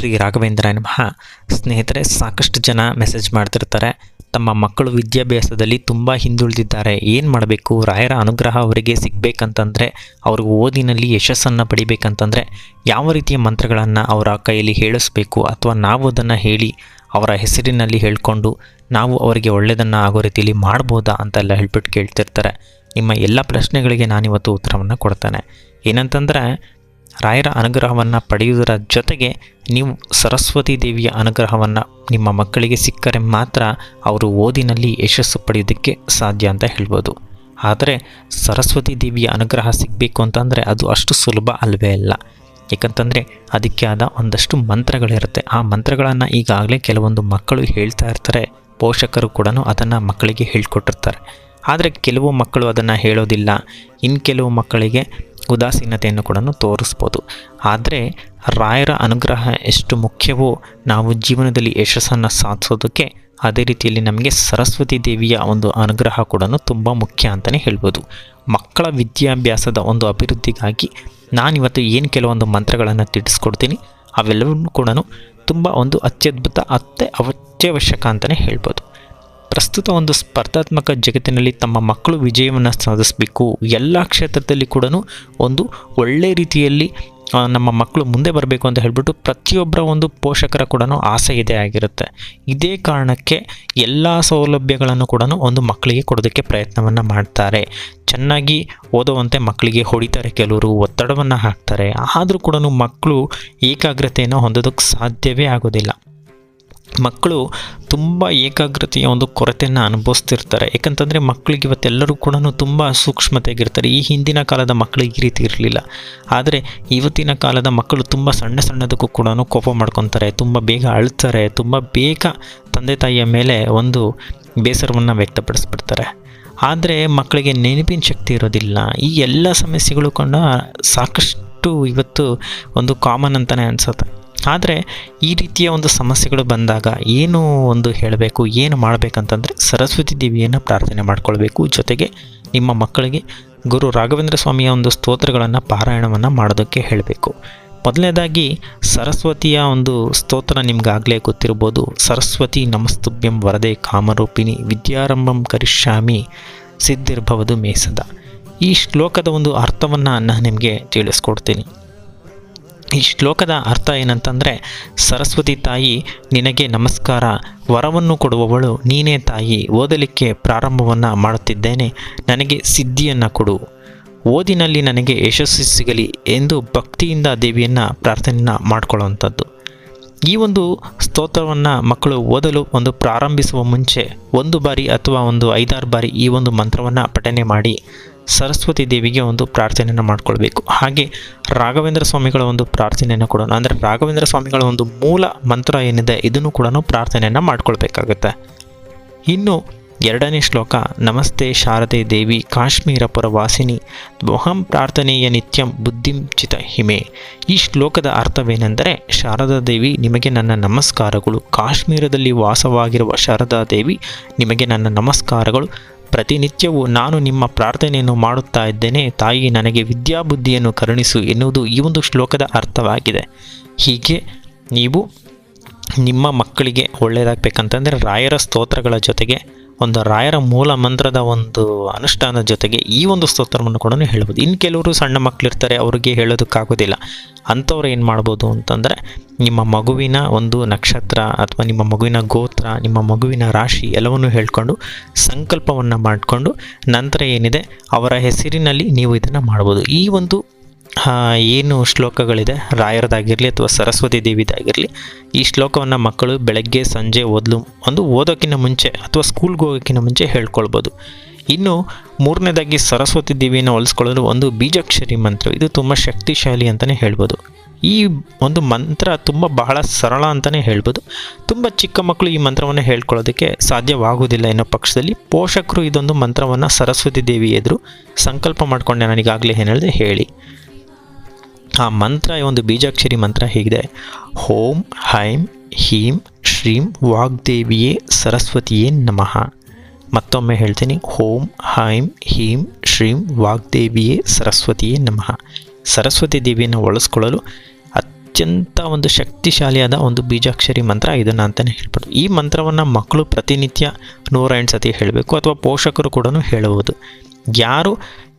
ಶ್ರೀ ರಾಘವೇಂದ್ರ ನಮಃ ಸ್ನೇಹಿತರೆ, ಸಾಕಷ್ಟು ಜನ ಮೆಸೇಜ್ ಮಾಡ್ತಿರ್ತಾರೆ. ತಮ್ಮ ಮಕ್ಕಳು ವಿದ್ಯಾಭ್ಯಾಸದಲ್ಲಿ ತುಂಬ ಹಿಂದುಳಿದಿದ್ದಾರೆ. ಏನು ಮಾಡಬೇಕು? ರಾಯರ ಅನುಗ್ರಹ ಅವರಿಗೆ ಸಿಗಬೇಕಂತಂದರೆ ಅವರು ಓದಿನಲ್ಲಿ ಯಶಸ್ಸನ್ನು ಪಡಿಬೇಕಂತಂದರೆ, ಯಾವ ರೀತಿಯ ಮಂತ್ರಗಳನ್ನು ಅವರ ಕೈಯಲ್ಲಿ ಹೇಳಿಸ್ಬೇಕು ಅಥವಾ ನಾವು ಅದನ್ನು ಹೇಳಿ ಅವರ ಹೆಸರಿನಲ್ಲಿ ಹೇಳಿಕೊಂಡು ನಾವು ಅವರಿಗೆ ಒಳ್ಳೆಯದನ್ನು ಆಗೋ ರೀತಿಯಲ್ಲಿ ಮಾಡ್ಬೋದಾ ಅಂತೆಲ್ಲ ಹೇಳ್ಬಿಟ್ಟು ಕೇಳ್ತಿರ್ತಾರೆ. ನಿಮ್ಮ ಎಲ್ಲ ಪ್ರಶ್ನೆಗಳಿಗೆ ನಾನಿವತ್ತು ಉತ್ತರವನ್ನು ಕೊಡ್ತೇನೆ. ಏನಂತಂದರೆ ರಾಯರ ಅನುಗ್ರಹವನ್ನು ಪಡೆಯುವುದರ ಜೊತೆಗೆ ನೀವು ಸರಸ್ವತಿ ದೇವಿಯ ಅನುಗ್ರಹವನ್ನು ನಿಮ್ಮ ಮಕ್ಕಳಿಗೆ ಸಿಕ್ಕರೆ ಮಾತ್ರ ಅವರು ಓದಿನಲ್ಲಿ ಯಶಸ್ಸು ಪಡೆಯೋದಕ್ಕೆ ಸಾಧ್ಯ ಅಂತ ಹೇಳ್ಬೋದು. ಆದರೆ ಸರಸ್ವತಿ ದೇವಿಯ ಅನುಗ್ರಹ ಸಿಗಬೇಕು ಅಂತಂದರೆ ಅದು ಅಷ್ಟು ಸುಲಭ ಅಲ್ವೇ ಅಲ್ಲ. ಏಕಂತಂದರೆ ಅದಕ್ಕೆ ಆದ ಒಂದಷ್ಟು ಮಂತ್ರಗಳಿರುತ್ತೆ. ಆ ಮಂತ್ರಗಳನ್ನು ಈಗಾಗಲೇ ಕೆಲವೊಂದು ಮಕ್ಕಳು ಹೇಳ್ತಾ ಇರ್ತಾರೆ. ಪೋಷಕರು ಕೂಡ ಅದನ್ನು ಮಕ್ಕಳಿಗೆ ಹೇಳ್ಕೊಟ್ಟಿರ್ತಾರೆ. ಆದರೆ ಕೆಲವು ಮಕ್ಕಳು ಅದನ್ನು ಹೇಳೋದಿಲ್ಲ. ಇನ್ನು ಕೆಲವು ಮಕ್ಕಳಿಗೆ ಉದಾಸೀನತೆಯನ್ನು ಕೂಡ ತೋರಿಸ್ಬೋದು. ಆದರೆ ರಾಯರ ಅನುಗ್ರಹ ಎಷ್ಟು ಮುಖ್ಯವೋ ನಾವು ಜೀವನದಲ್ಲಿ ಯಶಸ್ಸನ್ನು ಸಾಧಿಸೋದಕ್ಕೆ ಅದೇ ರೀತಿಯಲ್ಲಿ ನಮಗೆ ಸರಸ್ವತಿ ದೇವಿಯ ಒಂದು ಅನುಗ್ರಹ ಕೂಡ ತುಂಬ ಮುಖ್ಯ ಅಂತಲೇ ಹೇಳ್ಬೋದು. ಮಕ್ಕಳ ವಿದ್ಯಾಭ್ಯಾಸದ ಒಂದು ಅಭಿವೃದ್ಧಿಗಾಗಿ ನಾನಿವತ್ತು ಏನು ಕೆಲವೊಂದು ಮಂತ್ರಗಳನ್ನು ತಿಳಿಸ್ಕೊಡ್ತೀನಿ ಅವೆಲ್ಲವನ್ನೂ ಕೂಡ ತುಂಬ ಒಂದು ಅತ್ಯದ್ಭುತ ಅತ್ಯ ಅತ್ಯವಶ್ಯಕ ಅಂತಲೇ ಹೇಳ್ಬೋದು. ಪ್ರಸ್ತುತ ಒಂದು ಸ್ಪರ್ಧಾತ್ಮಕ ಜಗತ್ತಿನಲ್ಲಿ ತಮ್ಮ ಮಕ್ಕಳು ವಿಜಯವನ್ನು ಸಾಧಿಸಬೇಕು. ಎಲ್ಲ ಕ್ಷೇತ್ರದಲ್ಲಿ ಕೂಡ ಒಂದು ಒಳ್ಳೆ ರೀತಿಯಲ್ಲಿ ನಮ್ಮ ಮಕ್ಕಳು ಮುಂದೆ ಬರಬೇಕು ಅಂತ ಹೇಳಿಬಿಟ್ಟು ಪ್ರತಿಯೊಬ್ಬರ ಒಂದು ಪೋಷಕರ ಕೂಡ ಆಸೆ ಇದೆ ಆಗಿರುತ್ತೆ. ಇದೇ ಕಾರಣಕ್ಕೆ ಎಲ್ಲ ಸೌಲಭ್ಯಗಳನ್ನು ಕೂಡ ಒಂದು ಮಕ್ಕಳಿಗೆ ಕೊಡೋದಕ್ಕೆ ಪ್ರಯತ್ನವನ್ನು ಮಾಡ್ತಾರೆ. ಚೆನ್ನಾಗಿ ಓದುವಂತೆ ಮಕ್ಕಳಿಗೆ ಹೊಡಿತಾರೆ ಕೆಲವರು, ಒತ್ತಡವನ್ನು ಹಾಕ್ತಾರೆ. ಆದರೂ ಕೂಡ ಮಕ್ಕಳು ಏಕಾಗ್ರತೆಯನ್ನು ಹೊಂದೋದಕ್ಕೆ ಸಾಧ್ಯವೇ ಆಗೋದಿಲ್ಲ. ಮಕ್ಕಳು ತುಂಬ ಏಕಾಗ್ರತೆಯ ಒಂದು ಕೊರತೆಯನ್ನು ಅನುಭವಿಸ್ತಿರ್ತಾರೆ. ಯಾಕಂತಂದರೆ ಮಕ್ಕಳಿಗೆ ಇವತ್ತೆಲ್ಲರೂ ಕೂಡ ತುಂಬ ಸೂಕ್ಷ್ಮತೆಯಾಗಿರ್ತಾರೆ. ಈ ಹಿಂದಿನ ಕಾಲದ ಮಕ್ಕಳಿಗೆ ಈ ರೀತಿ ಇರಲಿಲ್ಲ. ಆದರೆ ಇವತ್ತಿನ ಕಾಲದ ಮಕ್ಕಳು ತುಂಬ ಸಣ್ಣ ಸಣ್ಣದಕ್ಕೂ ಕೂಡ ಕೋಪ ಮಾಡ್ಕೊತಾರೆ. ತುಂಬ ಬೇಗ ಅಳ್ತಾರೆ. ತುಂಬ ಬೇಗ ತಂದೆ ತಾಯಿಯ ಮೇಲೆ ಒಂದು ಬೇಸರವನ್ನು ವ್ಯಕ್ತಪಡಿಸ್ಬಿಡ್ತಾರೆ. ಆದರೆ ಮಕ್ಕಳಿಗೆ ನೆನಪಿನ ಶಕ್ತಿ ಇರೋದಿಲ್ಲ. ಈ ಎಲ್ಲ ಸಮಸ್ಯೆಗಳು ಕೂಡ ಸಾಕಷ್ಟು ಇವತ್ತು ಒಂದು ಕಾಮನ್ ಅಂತಲೇ ಅನಿಸುತ್ತೆ. ಆದರೆ ಈ ರೀತಿಯ ಒಂದು ಸಮಸ್ಯೆಗಳು ಬಂದಾಗ ಏನು ಒಂದು ಹೇಳಬೇಕು, ಏನು ಮಾಡಬೇಕಂತಂದರೆ ಸರಸ್ವತಿ ದೇವಿಯನ್ನು ಪ್ರಾರ್ಥನೆ ಮಾಡಿಕೊಳ್ಬೇಕು. ಜೊತೆಗೆ ನಿಮ್ಮ ಮಕ್ಕಳಿಗೆ ಗುರು ರಾಘವೇಂದ್ರ ಸ್ವಾಮಿಯ ಒಂದು ಸ್ತೋತ್ರಗಳನ್ನು ಪಾರಾಯಣವನ್ನು ಮಾಡೋದಕ್ಕೆ ಹೇಳಬೇಕು. ಮೊದಲನೇದಾಗಿ ಸರಸ್ವತಿಯ ಒಂದು ಸ್ತೋತ್ರ ನಿಮ್ಗಾಗಲೇ ಗೊತ್ತಿರ್ಬೋದು. ಸರಸ್ವತಿ ನಮಸ್ತುಭ್ಯಂ ವರದೆ ಕಾಮರೂಪಿಣಿ ವಿದ್ಯಾರಂಭಂ ಕರಿಷ್ಯಾಮಿ ಸಿದ್ಧಿರ್ಭವದು ಮೇಸದ. ಈ ಶ್ಲೋಕದ ಒಂದು ಅರ್ಥವನ್ನು ನಾನು ನಿಮಗೆ ತಿಳಿಸ್ಕೊಡ್ತೀನಿ. ಈ ಶ್ಲೋಕದ ಅರ್ಥ ಏನಂತಂದರೆ, ಸರಸ್ವತಿ ತಾಯಿ, ನಿನಗೆ ನಮಸ್ಕಾರ. ವರವನ್ನು ಕೊಡುವವಳು ನೀನೇ ತಾಯಿ. ಓದಲಿಕ್ಕೆ ಪ್ರಾರಂಭವನ್ನು ಮಾಡುತ್ತಿದ್ದೇನೆ. ನನಗೆ ಸಿದ್ಧಿಯನ್ನು ಕೊಡು. ಓದಿನಲ್ಲಿ ನನಗೆ ಯಶಸ್ಸು ಸಿಗಲಿ ಎಂದು ಭಕ್ತಿಯಿಂದ ದೇವಿಯನ್ನು ಪ್ರಾರ್ಥನೆಯನ್ನು ಮಾಡಿಕೊಳ್ಳುವಂಥದ್ದು. ಈ ಒಂದು ಸ್ತೋತ್ರವನ್ನು ಮಕ್ಕಳು ಓದಲು ಒಂದು ಪ್ರಾರಂಭಿಸುವ ಮುಂಚೆ, ಒಂದು ಬಾರಿ ಅಥವಾ ಒಂದು ಐದಾರು ಬಾರಿ ಈ ಒಂದು ಮಂತ್ರವನ್ನು ಪಠನೆ ಮಾಡಿ ಸರಸ್ವತಿ ದೇವಿಗೆ ಒಂದು ಪ್ರಾರ್ಥನೆಯನ್ನು ಮಾಡಿಕೊಳ್ಬೇಕು. ಹಾಗೆ ರಾಘವೇಂದ್ರ ಸ್ವಾಮಿಗಳ ಒಂದು ಪ್ರಾರ್ಥನೆಯನ್ನು ಕೂಡ ಅಂದರೆ ರಾಘವೇಂದ್ರ ಸ್ವಾಮಿಗಳ ಒಂದು ಮೂಲ ಮಂತ್ರ ಏನಿದೆ, ಇದನ್ನು ಕೂಡ ಪ್ರಾರ್ಥನೆಯನ್ನು ಮಾಡ್ಕೊಳ್ಬೇಕಾಗುತ್ತೆ. ಇನ್ನು ಎರಡನೇ ಶ್ಲೋಕ, ನಮಸ್ತೆ ಶಾರದೆ ದೇವಿ, ಕಾಶ್ಮೀರ ಪುರವಾಸಿನಿ, ದ್ವಹಂ ಪ್ರಾರ್ಥನೆಯ ನಿತ್ಯಂ ಬುದ್ಧಿಂ ಚಿತ ಹಿಮೆ. ಈ ಶ್ಲೋಕದ ಅರ್ಥವೇನೆಂದರೆ, ಶಾರದಾ ದೇವಿ ನಿಮಗೆ ನನ್ನ ನಮಸ್ಕಾರಗಳು. ಕಾಶ್ಮೀರದಲ್ಲಿ ವಾಸವಾಗಿರುವ ಶಾರದಾ ದೇವಿ ನಿಮಗೆ ನನ್ನ ನಮಸ್ಕಾರಗಳು. ಪ್ರತಿನಿತ್ಯವೂ ನಾನು ನಿಮ್ಮ ಪ್ರಾರ್ಥನೆಯನ್ನು ಮಾಡುತ್ತಾ ಇದ್ದೇನೆ. ತಾಯಿ, ನನಗೆ ವಿದ್ಯಾಬುದ್ಧಿಯನ್ನು ಕರುಣಿಸು ಎನ್ನುವುದು ಈ ಒಂದು ಶ್ಲೋಕದ ಅರ್ಥವಾಗಿದೆ. ಹೀಗೆ ನೀವು ನಿಮ್ಮ ಮಕ್ಕಳಿಗೆ ಒಳ್ಳೆಯದಾಗಬೇಕಂತಂದರೆ ರಾಯರ ಸ್ತೋತ್ರಗಳ ಜೊತೆಗೆ ಒಂದು ರಾಯರ ಮೂಲ ಮಂತ್ರದ ಒಂದು ಅನುಷ್ಠಾನದ ಜೊತೆಗೆ ಈ ಒಂದು ಸ್ತೋತ್ರವನ್ನು ಕೂಡ ಹೇಳ್ಬೋದು. ಇನ್ನು ಕೆಲವರು ಸಣ್ಣ ಮಕ್ಕಳಿರ್ತಾರೆ ಅವರಿಗೆ ಹೇಳೋದಕ್ಕಾಗೋದಿಲ್ಲ. ಅಂಥವ್ರು ಏನು ಮಾಡ್ಬೋದು ಅಂತಂದರೆ, ನಿಮ್ಮ ಮಗುವಿನ ಒಂದು ನಕ್ಷತ್ರ ಅಥವಾ ನಿಮ್ಮ ಮಗುವಿನ ಗೋತ್ರ, ನಿಮ್ಮ ಮಗುವಿನ ರಾಶಿ ಎಲ್ಲವನ್ನು ಹೇಳ್ಕೊಂಡು ಸಂಕಲ್ಪವನ್ನು ಮಾಡಿಕೊಂಡು ನಂತರ ಏನಿದೆ, ಅವರ ಹೆಸರಿನಲ್ಲಿ ನೀವು ಇದನ್ನು ಮಾಡ್ಬೋದು. ಈ ಒಂದು ಏನು ಶ್ಲೋಕಗಳಿದೆ? ರಾಯರದಾಗಿರಲಿ ಅಥವಾ ಸರಸ್ವತಿ ದೇವಿದಾಗಿರಲಿ, ಈ ಶ್ಲೋಕವನ್ನು ಮಕ್ಕಳು ಬೆಳಗ್ಗೆ, ಸಂಜೆ ಓದಲು, ಒಂದು ಓದೋಕ್ಕಿಂತ ಮುಂಚೆ ಅಥವಾ ಸ್ಕೂಲ್ಗೆ ಹೋಗೋಕ್ಕಿಂತ ಮುಂಚೆ ಹೇಳ್ಕೊಳ್ಬೋದು. ಇನ್ನು ಮೂರನೇದಾಗಿ ಸರಸ್ವತಿ ದೇವಿಯನ್ನು ಹೋಲಿಸ್ಕೊಳ್ಳಲು ಒಂದು ಬೀಜಾಕ್ಷರಿ ಮಂತ್ರ. ಇದು ತುಂಬ ಶಕ್ತಿಶಾಲಿ ಅಂತಲೇ ಹೇಳ್ಬೋದು. ಈ ಒಂದು ಮಂತ್ರ ತುಂಬ ಬಹಳ ಸರಳ ಅಂತಲೇ ಹೇಳ್ಬೋದು. ತುಂಬ ಚಿಕ್ಕ ಮಕ್ಕಳು ಈ ಮಂತ್ರವನ್ನು ಹೇಳ್ಕೊಳ್ಳೋದಕ್ಕೆ ಸಾಧ್ಯವಾಗುವುದಿಲ್ಲ. ಎನ್ನುವ ಪಕ್ಷದಲ್ಲಿ ಪೋಷಕರು ಇದೊಂದು ಮಂತ್ರವನ್ನು ಸರಸ್ವತಿ ದೇವಿ ಎದುರು ಸಂಕಲ್ಪ ಮಾಡಿಕೊಂಡೆ ನನಗಾಗಲೇ ಏನು ಹೇಳಿದೆ ಹೇಳಿ. ಆ ಮಂತ್ರ, ಈ ಒಂದು ಬೀಜಾಕ್ಷರಿ ಮಂತ್ರ ಹೇಗಿದೆ? ಹೋಂ ಹೈಂ ಹೀಂ ಶ್ರೀಂ ವಾಗ್ದೇವಿಯೇ ಸರಸ್ವತಿಯೇ ನಮಃ. ಮತ್ತೊಮ್ಮೆ ಹೇಳ್ತೀನಿ. ಓಂ ಹೈಂ ಹೀಂ ಶ್ರೀಂ ವಾಗ್ದೇವಿಯೇ ಸರಸ್ವತಿಯೇ ನಮಃ. ಸರಸ್ವತಿ ದೇವಿಯನ್ನು ಒಳಿಸ್ಕೊಳ್ಳಲು ಅತ್ಯಂತ ಒಂದು ಶಕ್ತಿಶಾಲಿಯಾದ ಒಂದು ಬೀಜಾಕ್ಷರಿ ಮಂತ್ರ ಇದನ್ನು ಅಂತಲೇ ಹೇಳ್ಬೋದು. ಈ ಮಂತ್ರವನ್ನು ಮಕ್ಕಳು ಪ್ರತಿನಿತ್ಯ ನೂರ ಎಂಟು ಸತಿ ಹೇಳಬೇಕು ಅಥವಾ ಪೋಷಕರು ಕೂಡ ಹೇಳಬಹುದು. ಯಾರು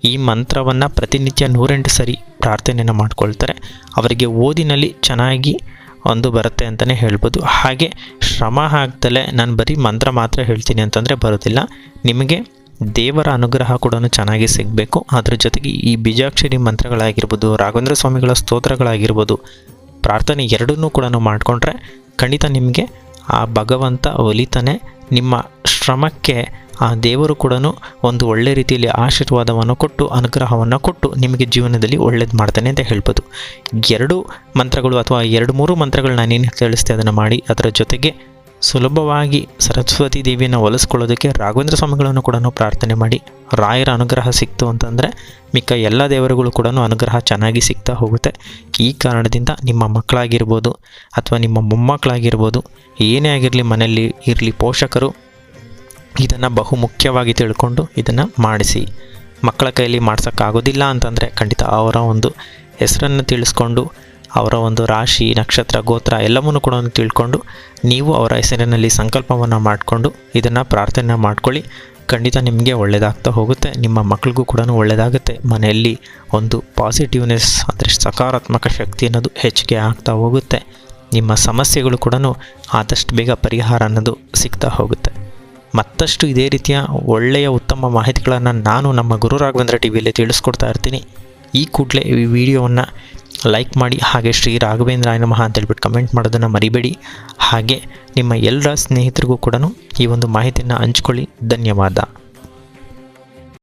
ಈ ಮಂತ್ರವನ್ನು ಪ್ರತಿನಿತ್ಯ ನೂರೆಂಟು ಸರಿ ಪ್ರಾರ್ಥನೆಯನ್ನು ಮಾಡ್ಕೊಳ್ತಾರೆ, ಅವರಿಗೆ ಓದಿನಲ್ಲಿ ಚೆನ್ನಾಗಿ ಒಂದು ಬರುತ್ತೆ ಅಂತಲೇ ಹೇಳ್ಬೋದು. ಹಾಗೆ ಶ್ರಮ ಹಾಕ್ದಲೇ ನಾನು ಬರೀ ಮಂತ್ರ ಮಾತ್ರ ಹೇಳ್ತೀನಿ ಅಂತಂದರೆ ಬರೋದಿಲ್ಲ. ನಿಮಗೆ ದೇವರ ಅನುಗ್ರಹ ಕೂಡ ಚೆನ್ನಾಗಿ ಸಿಗಬೇಕು. ಅದರ ಜೊತೆಗೆ ಈ ಬೀಜಾಕ್ಷರಿ ಮಂತ್ರಗಳಾಗಿರ್ಬೋದು, ರಾಘವೇಂದ್ರ ಸ್ವಾಮಿಗಳ ಸ್ತೋತ್ರಗಳಾಗಿರ್ಬೋದು ಪ್ರಾರ್ಥನೆ ಎರಡನ್ನೂ ಕೂಡ ಮಾಡಿಕೊಂಡ್ರೆ ಖಂಡಿತ ನಿಮಗೆ ಆ ಭಗವಂತ ಒಲಿತಾನೆ. ನಿಮ್ಮ ಶ್ರಮಕ್ಕೆ ಆ ದೇವರು ಕೂಡ ಒಂದು ಒಳ್ಳೆ ರೀತಿಯಲ್ಲಿ ಆಶೀರ್ವಾದವನ್ನು ಕೊಟ್ಟು, ಅನುಗ್ರಹವನ್ನು ಕೊಟ್ಟು ನಿಮಗೆ ಜೀವನದಲ್ಲಿ ಒಳ್ಳೇದು ಮಾಡ್ತಾನೆ ಅಂತ ಹೇಳ್ಬೋದು. ಎರಡು ಮಂತ್ರಗಳು ಅಥವಾ ಎರಡು ಮೂರು ಮಂತ್ರಗಳು ನಾನೇನು ತಿಳಿಸ್ತೆ ಅದನ್ನು ಮಾಡಿ. ಅದರ ಜೊತೆಗೆ ಸುಲಭವಾಗಿ ಸರಸ್ವತಿ ದೇವಿಯನ್ನು ಒಲಿಸ್ಕೊಳ್ಳೋದಕ್ಕೆ ರಾಘವೇಂದ್ರ ಸ್ವಾಮಿಗಳನ್ನು ಕೂಡ ಪ್ರಾರ್ಥನೆ ಮಾಡಿ. ರಾಯರ ಅನುಗ್ರಹ ಸಿಕ್ತು ಅಂತಂದರೆ ಮಿಕ್ಕ ಎಲ್ಲ ದೇವರುಗಳು ಕೂಡ ಅನುಗ್ರಹ ಚೆನ್ನಾಗಿ ಸಿಗ್ತಾ ಹೋಗುತ್ತೆ. ಈ ಕಾರಣದಿಂದ ನಿಮ್ಮ ಮಕ್ಕಳಾಗಿರ್ಬೋದು ಅಥವಾ ನಿಮ್ಮ ಮೊಮ್ಮಕ್ಕಳಾಗಿರ್ಬೋದು, ಏನೇ ಆಗಿರಲಿ ಮನೆಯಲ್ಲಿ ಇರಲಿ ಪೋಷಕರು, ಇದನ್ನು ಬಹು ಮುಖ್ಯವಾಗಿ ತಿಳ್ಕೊಂಡು ಇದನ್ನು ಮಾಡಿಸಿ. ಮಕ್ಕಳ ಕೈಯಲ್ಲಿ ಮಾಡ್ಸೋಕ್ಕಾಗೋದಿಲ್ಲ ಅಂತಂದರೆ ಖಂಡಿತ ಅವರ ಒಂದು ಹೆಸರನ್ನು ತಿಳಿಸ್ಕೊಂಡು, ಅವರ ಒಂದು ರಾಶಿ, ನಕ್ಷತ್ರ, ಗೋತ್ರ ಎಲ್ಲವನ್ನೂ ಕೂಡ ತಿಳ್ಕೊಂಡು, ನೀವು ಅವರ ಹೆಸರಿನಲ್ಲಿ ಸಂಕಲ್ಪವನ್ನು ಮಾಡಿಕೊಂಡು, ಇದನ್ನು ಪ್ರಾರ್ಥನೆ ಮಾಡ್ಕೊಳ್ಳಿ. ಖಂಡಿತ ನಿಮಗೆ ಒಳ್ಳೆಯದಾಗ್ತಾ ಹೋಗುತ್ತೆ. ನಿಮ್ಮ ಮಕ್ಕಳಿಗೂ ಕೂಡ ಒಳ್ಳೆಯದಾಗುತ್ತೆ ಮನೆಯಲ್ಲಿ ಒಂದು ಪಾಸಿಟಿವ್ನೆಸ್ ಅಂದರೆ ಸಕಾರಾತ್ಮಕ ಶಕ್ತಿ ಅನ್ನೋದು ಹೆಚ್ಚಿಗೆ ಆಗ್ತಾ ಹೋಗುತ್ತೆ. ನಿಮ್ಮ ಸಮಸ್ಯೆಗಳು ಕೂಡ ಆದಷ್ಟು ಬೇಗ ಪರಿಹಾರ ಅನ್ನೋದು ಸಿಗ್ತಾ ಹೋಗುತ್ತೆ. ಮತ್ತಷ್ಟು ಇದೇ ರೀತಿಯ ಒಳ್ಳೆಯ ಉತ್ತಮ ಮಾಹಿತಿಗಳನ್ನು ನಾನು ನಮ್ಮ ಗುರು ರಾಘವೇಂದ್ರ ಟಿ ವಿಯಲ್ಲಿ ತಿಳಿಸ್ಕೊಡ್ತಾ ಇರ್ತೀನಿ. ಈ ಕೂಡಲೇ ಈ ವಿಡಿಯೋವನ್ನು ಲೈಕ್ ಮಾಡಿ. ಹಾಗೆ ಶ್ರೀ ರಾಘವೇಂದ್ರಾಯ ನಮಃ ಅಂತೇಳ್ಬಿಟ್ಟು ಕಮೆಂಟ್ ಮಾಡೋದನ್ನು ಮರಿಬೇಡಿ. ಹಾಗೆ ನಿಮ್ಮ ಎಲ್ಲರ ಸ್ನೇಹಿತರಿಗೂ ಕೂಡ ಈ ಒಂದು ಮಾಹಿತಿಯನ್ನು ಹಂಚ್ಕೊಳ್ಳಿ. ಧನ್ಯವಾದ.